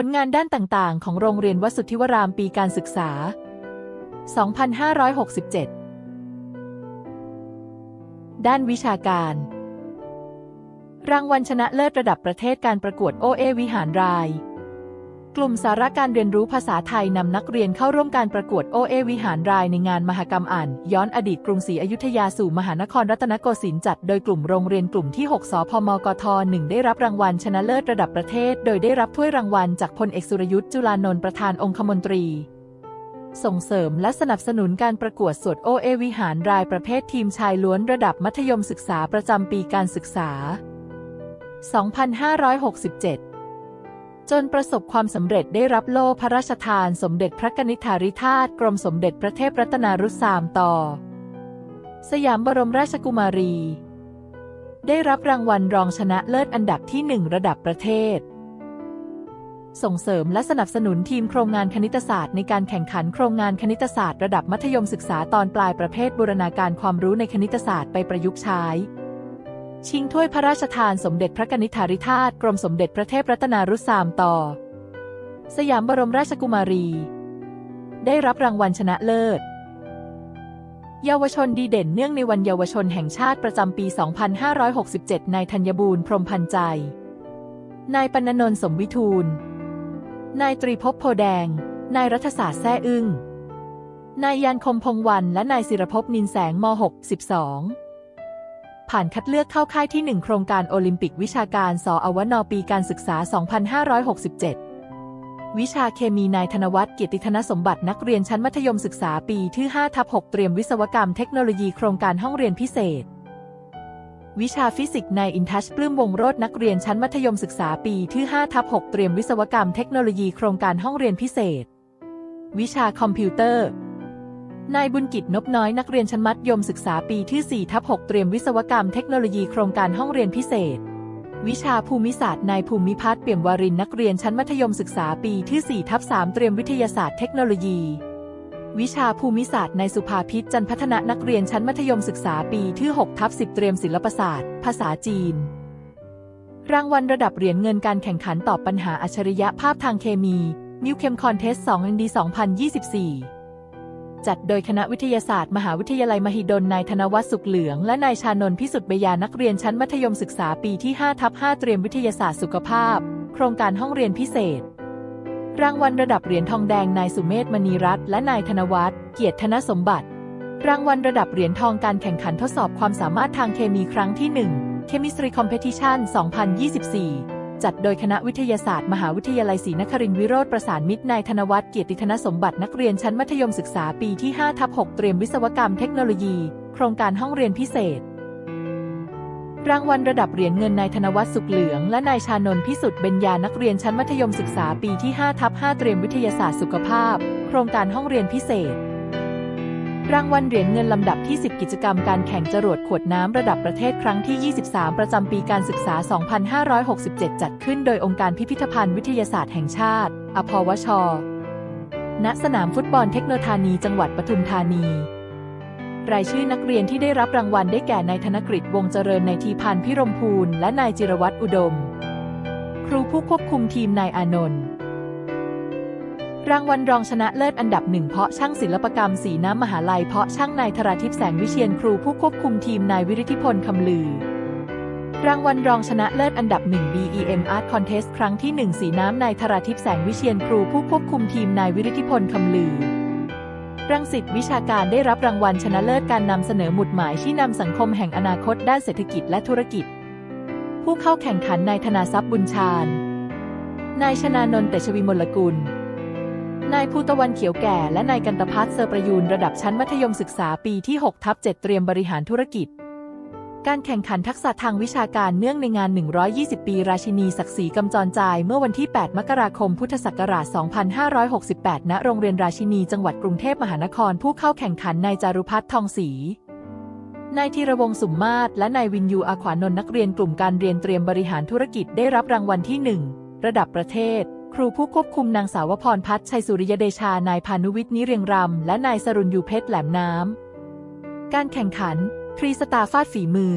ผลงานด้านต่างๆ ของโรงเรียนวสุทธิวรามปีการศึกษา 2567 ด้านวิชาการ รางวัลชนะเลิศระดับประเทศการประกวดโอเอวิหารราย กลุ่มสาระการเรียนรู้ภาษาไทยนำนักเรียนเข้าร่วมการประกวดโอเอวิหารรายในงานมหกรรมอ่าน ย้อนอดีตกรุงศรีอยุธยาสู่มหานครรัตนโกสินทร์จัดโดยกลุ่มโรงเรียนกลุ่มที่ 6 สพมกท1ได้รับรางวัลชนะเลิศระดับประเทศ โดยได้รับถ้วยรางวัลจากพลเอกสุรยุทธ์จุลานนท์ประธานองคมนตรี ส่งเสริมและสนับสนุนการประกวดสวดโอเอวิหารรายประเภททีมชายล้วนระดับมัธยมศึกษาประจำปีการศึกษา 2567 จนประสบความสำเร็จได้รับโล่พระราชทานสมเด็จพระกนิษฐาธิราชกรมสมเด็จพระเทพรัตนารุสามต่อ สยามบรมราชกุมารี ได้รับรางวัลรองชนะเลิศอันดับที่หนึ่งระดับประเทศ ส่งเสริมและสนับสนุนทีมโครงงานคณิตศาสตร์ในการแข่งขันโครงงานคณิตศาสตร์ระดับมัธยมศึกษาตอนปลายประเภทบูรณาการความรู้ในคณิตศาสตร์ไปประยุกต์ใช้ ชิงถ้วยพระราชทานสมเด็จพระกนิษฐาธิราชกรมสมเด็จพระเทพรัตนารุสามต่อ สยามบรมราชกุมารี ได้รับรางวัลชนะเลิศ เยาวชนดีเด่นเนื่องในวันเยาวชนแห่งชาติประจำปี 2567 นายธัญบูรณ์พรมพันธ์ใจ นายปนนนท์สมวิทูล นายตรีภพโพแดง นายรัฐศาสตร์แซ่อึ้ง นายยันคมพงวันและนายศิรภพนินแสงม .6 12 ผ่านคัดเลือกเข้าค่ายที่ 1 โครงการโอลิมปิกวิชาการสอวนปีการศึกษา 2567 วิชาเคมีนายธนวัฒน์เกียรติธนสมบัตินักเรียนชั้นมัธยมศึกษาปีที่5ทับ6เตรียมวิศวกรรมเทคโนโลยีโครงการห้องเรียนพิเศษ วิชาฟิสิกส์นายอินทัชปลื้มวงโรจน์นักเรียนชั้นมัธยมศึกษาปีที่5ทับ6เตรียมวิศวกรรมเทคโนโลยีโครงการห้องเรียนพิเศษ วิชาคอมพิวเตอร์ นายบุญกิจนบน้อยนักเรียนชั้นมัธยมศึกษาปีที่4ทับ6เตรียมวิศวกรรมเทคโนโลยีโครงการห้องเรียนพิเศษ วิชาภูมิศาสตร์นายภูมิพัฒน์เปี่ยมวารินนักเรียนชั้นมัธยมศึกษาปีที่4ทับ3เตรียมวิทยาศาสตร์เทคโนโลยี วิชาภูมิศาสตร์นายสุภาพิษจันพัฒนะนักเรียนชั้นมัธยมศึกษาปีที่6ทับ10เตรียมศิลปศาสตร์ ภาษาจีน รางวัลระดับเหรียญเงินการแข่งขันตอบปัญหาอัจฉริยะภาพทางเคมีมิวเคมคอนเทส2 ND 2024 จัดโดยคณะวิทยาศาสตร์ มหาวิทยาลัยมหิดลนายธนวัฒน์สุขเหลือง และนายชานนท์พิสุทธิ์เบยานักเรียนชั้นมัธยมศึกษาปีที่5ทับ5เตรียมวิทยาศาสตร์สุขภาพ โครงการห้องเรียนพิเศษ รางวัลระดับเหรียญทองแดงนายสุเมธมณีรัตน์และนายธนวัฒน์เกียรติธนสมบัติ รางวัลระดับเหรียญทองการแข่งขันทดสอบความสามารถทางเคมีครั้งที่ 1 Chemistry Competition 2024 จัดโดยคณะวิทยาศาสตร์ มหาวิทยาลัยศรีนครินทร์วิโรธประสานมิตรนายธนวัฒน์เกียรติธนสมบัตินักเรียนชั้นมัธยมศึกษาปีที่5ทับ6เตรียมวิศวกรรมเทคโนโลยี โครงการห้องเรียนพิเศษ รางวัลระดับเหรียญเงินนายธนวัฒน์สุขเหลือง และนายชานนท์พิสุทธิ์เบญญานักเรียนชั้นมัธยมศึกษาปีที่5ทับ5เตรียมวิทยาศาสตร์สุขภาพ โครงการห้องเรียนพิเศษ รางวัลเหรียญเงินลำดับที่ 10 กิจกรรมการแข่งจรวดขวดน้ำระดับประเทศครั้งที่ 23 ประจำปีการศึกษา 2567 จัดขึ้นโดยองค์การพิพิธภัณฑ์วิทยาศาสตร์แห่งชาติ อพวช ณ สนามฟุตบอลเทคโนธานี จังหวัดปทุมธานี รายชื่อนักเรียนที่ได้รับรางวัลได้แก่นายธนกฤษวงเจริญนายทีพันธ์พิรมพูลและนายจิรวัตรอุดม ครูผู้ควบคุมทีมนายอานนท์ รางวัลรองชนะเลิศอันดับหนึ่งเพาะช่างศิลปกรรมสีน้ำมหาลัยเพาะช่างนายธราทิพย์แสงวิเชียนครูผู้ควบคุมทีมนายวิริธิพลคำลือ รางวัลรองชนะเลิศอันดับหนึ่ง BEM Art Contest ครั้งที่หนึ่งสีน้ำนายธราทิพย์แสงวิเชียนครูผู้ควบคุมทีมนายวิริธิพลคำลือรังสิตวิชาการได้รับรางวัลชนะเลิศการนำเสนอหมุดหมายชี้นำสังคมแห่งอนาคตด้านเศรษฐกิจและธุรกิจ ผู้เข้าแข่งขันนายธนาทรัพย์บุญชาญนายชนานนท์เตชวิมลกุล นายภูตะวันเขียวแก่และนายกันตพัฒน์เซอร์ประยูนระดับชั้นมัธยมศึกษาปีที่6ทับ7เตรียมบริหารธุรกิจ การแข่งขันทักษะทางวิชาการเนื่องในงาน 120 ปี ราชินีศักดิ์ศรีกำจรจายเมื่อวันที่ 8 มกราคม พุทธศักราช 2568 ณ โรงเรียนราชินีจังหวัดกรุงเทพมหานครผู้เข้าแข่งขันนายจารุพัฒน์ทองศรีนายธีรวงศ์สุมมาศและนายวินยูอาขวานนท์นักเรียนกลุ่มการเรียนเตรียมบริหารธุรกิจได้รับรางวัลที่ 1 ระดับประเทศ ครูผู้ควบคุมนางสาวพรพัฒชัยสุริยเดชานายพานุวิทย์นิเรียงรำและนายสรุญยูเพชรแหลมน้ำ การแข่งขันทรีสตาฟาดฝีมือ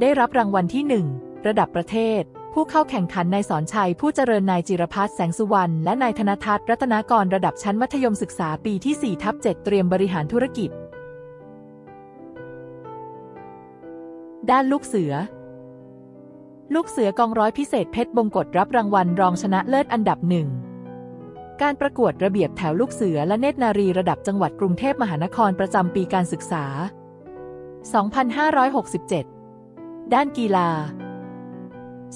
ได้รับรางวัลที่1ระดับประเทศ ผู้เข้าแข่งขันนายสอนชัยผู้เจริญนายจิรพัฒน์แสงสุวรรณและนายธนทัศน์รัตนากรระดับชั้นมัธยมศึกษาปีที่4ทับ7เตรียมบริหารธุรกิจ ด้านลูกเสือ ลูกเสือกองร้อยพิเศษเพชรบงกฎรับรางวัลรองชนะเลิศอันดับหนึ่ง การประกวดระเบียบแถวลูกเสือและเนตรนารีระดับจังหวัดกรุงเทพมหานครประจำปีการศึกษา 2567 ด้านกีฬา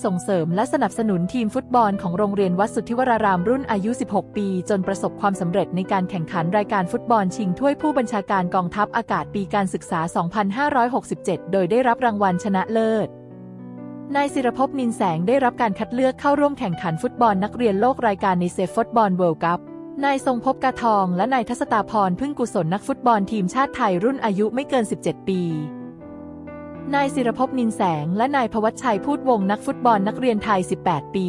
ส่งเสริมและสนับสนุนทีมฟุตบอลของโรงเรียนวัดสุทธิวรารามรุ่นอายุ 16 ปี จนประสบความสำเร็จในการแข่งขันรายการฟุตบอลชิงถ้วยผู้บัญชาการกองทัพอากาศปีการศึกษา 2567 โดยได้รับรางวัลชนะเลิศ นายศิรภพนินแสงได้รับการคัดเลือกเข้าร่วมแข่งขันฟุตบอลนักเรียนโลกรายการในเซฟฟุตบอลเวิลด์คัพ นายทรงพบกาทองและนายทัศตาพรพึ่งกุศลนักฟุตบอลทีมชาติไทยรุ่นอายุไม่เกิน 17 ปี นายศิรภพนินแสงและนายพวัชชัยพูดวงนักฟุตบอลนักเรียนไทย 18 ปี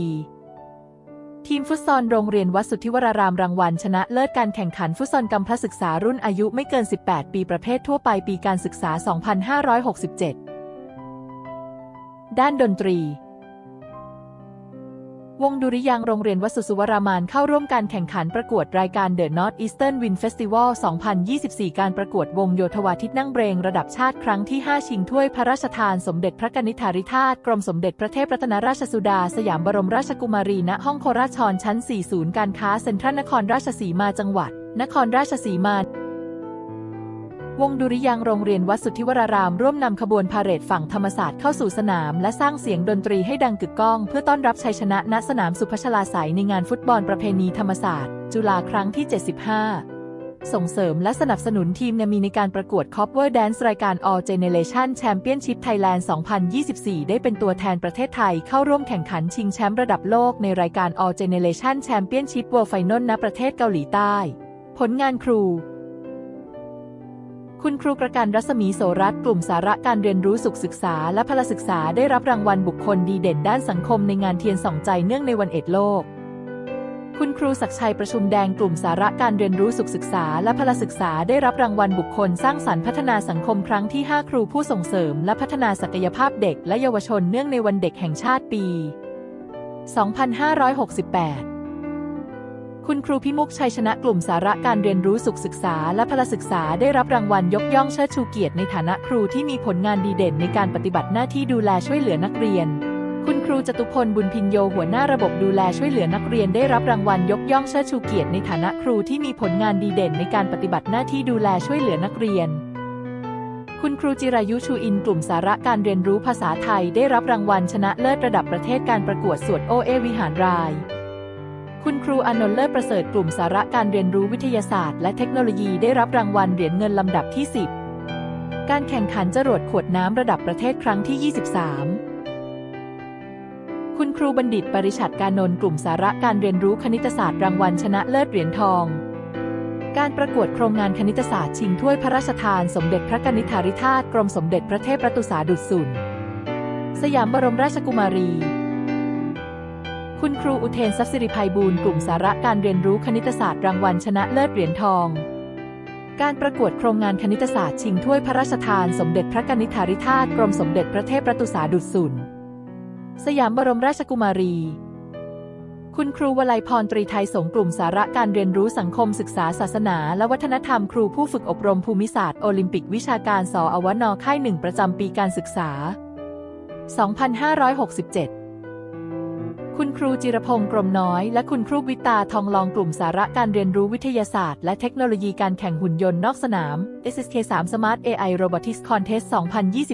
ทีมฟุตซอลโรงเรียนวัดสุทธิวรารามรางวัลชนะเลิศการแข่งขันฟุตซอลกำพร้าศึกษารุ่นอายุไม่เกิน 18 ปีประเภททั่วไปปีการศึกษา 2567 ด้านดนตรี วงดุริยางโรงเรียนวัสุสุวรามานเข้าร่วมการแข่งขันประกวดรายการ The North Eastern Wind Festival 2024 การประกวดวงโยธวาทิตนั่งเบรงระดับชาติครั้งที่ 5 ชิงถ้วยพระราชทานสมเด็จพระกนิษฐาธิราชกรมสมเด็จพระเทพรัตนราชสุดา สยามบรมราชกุมารีณห้องโคราชรชั้น4ศูนย์การค้าเซ็นทรัลนครราชสีมาจังหวัด นครราชสีมา วงดุริยางโรงเรียนวัดสุทธิวรารามร่วมนำขบวนพาเหรดฝั่งธรรมศาสตร์เข้าสู่สนาม และสร้างเสียงดนตรีให้ดังกึกก้อง เพื่อต้อนรับชัยชนะณสนามสุพัชลาไสยในงานฟุตบอลประเพณีธรรมศาสตร์ จุฬาครั้งที่ 75 ส่งเสริมและสนับสนุนทีมนามีในการประกวด Cover Dance รายการ All Generation Championship Thailand 2024 ได้เป็นตัวแทนประเทศไทยเข้าร่วมแข่งขันชิงแชมป์ระดับโลกในรายการ All Generation Championship World Final ณประเทศเกาหลีใต้ ผลงานครู คุณครูประกันรัศมีโสรัตกลุ่มสาระการเรียนรู้สุขศึกษาและพลศึกษาได้รับรางวัลบุคคลดีเด่นด้านสังคมในงานเทียนส่องใจเนื่องในวันเอ็ดโลก คุณครูศักชัยประชุมแดงกลุ่มสาระการเรียนรู้สุขศึกษาและพลศึกษาได้รับรางวัลบุคคลสร้างสรรค์พัฒนาสังคมครั้งที่ 5 ครูผู้ส่งเสริม และพัฒนาศักยภาพเด็กและเยาวชนเนื่องในวันเด็กแห่งชาติปี 2568 คุณครูพิมุกชัยชนะกลุ่มสาระการเรียนรู้สุขศึกษาและพลศึกษาได้รับรางวัลยกย่องเชิดชูเกียรติในฐานะครูที่มีผลงานดีเด่นในการปฏิบัติหน้าที่ดูแลช่วยเหลือนักเรียน คุณครูจตุพลบุญพินโยหัวหน้าระบบดูแลช่วยเหลือนักเรียนได้รับรางวัลยกย่องเชิดชูเกียรติในฐานะครูที่มีผลงานดีเด่นในการปฏิบัติหน้าที่ดูแลช่วยเหลือนักเรียน คุณครูจิรายุชูอินกลุ่มสาระการเรียนรู้ภาษาไทย ได้รับรางวัลชนะเลิศระดับประเทศการประกวดสวดโอเอวิหารราย คุณครูอนนท์เลิศประเสริฐกลุ่มสาระการเรียนรู้วิทยาศาสตร์และเทคโนโลยีได้รับรางวัลเหรียญเงินลำดับที่ 10 การแข่งขันจรวดขวดน้ำระดับประเทศครั้งที่ 23 คุณครูบัณฑิตปริชัดการนนท์กลุ่มสาระการเรียนรู้คณิตศาสตร์รางวัลชนะเลิศเหรียญทอง การประกวดโครงงานคณิตศาสตร์ชิงถ้วยพระราชทาน สมเด็จพระกนิษฐาธิราชกรมสมเด็จพระเทพรัตนราดุจสุนสยามบรมราชกุมารี คุณครูอุเทนทรัพย์สิริภัยบูรณ์กลุ่มสาระการเรียนรู้คณิตศาสตร์รางวัลชนะเลิศเหรียญทอง การประกวดโครงงานคณิตศาสตร์ชิงถ้วยพระราชทาน สมเด็จพระกนิษฐาธิราชกรมสมเด็จพระเทพรัตนราดุสุนสยามบรมราชกุมารี คุณครูวลัยพรตรีไทยสงกลุ่มสาระการเรียนรู้สังคมศึกษาศาสนา และวัฒนธรรมครูผู้ฝึกอบรมภูมิศาสตร์โอลิมปิกวิชาการสออวนค่ายหนึ่งประจำปีการศึกษา 2567 คุณครูจิรพงศ์กรมน้อย และคุณครูวิตาทองลองกลุ่มสาระการเรียนรู้วิทยาศาสตร์ และเทคโนโลยีการแข่งหุ่นยนต์นอกสนาม SSK 3 Smart AI Robotics Contest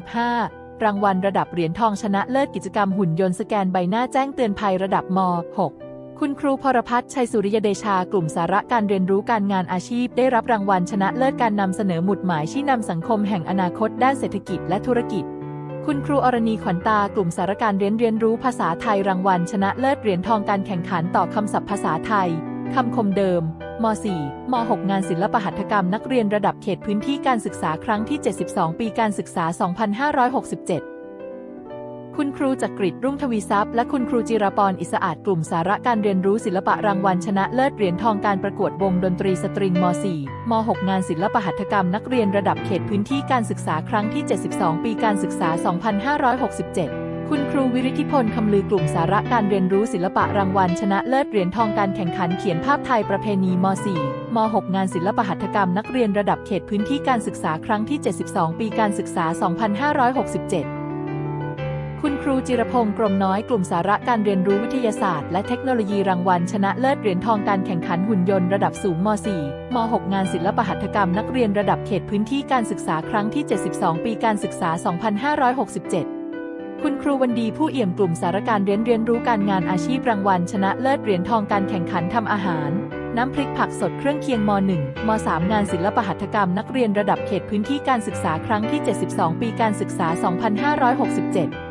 2025 รางวัลระดับเหรียญทองชนะเลิศกิจกรรมหุ่นยนต์สแกนใบหน้าแจ้งเตือนภัยระดับม .6 คุณครูพรพัฒน์ชัยสุริยเดชากลุ่มสาระการเรียนรู้การงานอาชีพ ได้รับรางวัลชนะเลิศการนำเสนอหมุดหมายชี้นำสังคมแห่งอนาคตด้านเศรษฐกิจและธุรกิจ คุณครูอรณีขวัญตากลุ่มสารการเรียนเรียนรู้ภาษาไทยรางวัล ชนะเลิศเหรียญทองการแข่งขันต่อคำศัพท์ภาษาไทยคำคมเดิมม .4 ม .6 งานศิลปหัตถกรรมนักเรียนระดับเขตพื้นที่การศึกษาครั้งที่ 72 ปีการศึกษา 2567 คุณครูจักริดรุ่งทวีทรัพย์และคุณครูจิรปรอิสอาจกลุ่มสาระการเรียนรู้ศิลปะรางวัลชนะเลิศเหรียญทองการประกวดวงดนตรีสตริงม .4 ม .6 งานศิลปหัตถกรรมนักเรียนระดับเขตพื้นที่การศึกษาครั้งที่ 72 ปีการศึกษา 2567คุณครูวิริธิพลคำลือกลุ่มสาระการเรียนรู้ศิลปะรางวัลชนะเลิศเหรียญทองการแข่งขันเขียนภาพไทยประเพณีม .4 ม .6 งานศิลปหัตถกรรมนักเรียนระดับเขตพื้นที่การศึกษาครั้งที่ 72 ปีการศึกษา 2567 คุณครูจิรพงศ์กรมน้อยกลุ่มสาระการเรียนรู้วิทยาศาสตร์ และเทคโนโลยีรางวัลชนะเลิศเหรียญทองการแข่งขันหุ่นยนต์ระดับสูงม .4 ม .6 งานศิลปหัตถกรรมนักเรียนระดับเขตพื้นที่การศึกษาครั้งที่ 72 ปีการศึกษา 2567คุณครูวันดีผู้เอี่ยมกลุ่มสารการเรียนเรียนรู้การงานอาชีพรางวัล ชนะเลิศเหรียญทองการแข่งขันทำอาหาร น้ำพริกผักสดเครื่องเคียงม .1 ม .3 งานศิลปหัตถกรรมนักเรียนระดับเขตพื้นที่การศึกษาครั้งที่ 72 ปีการศึกษา 2567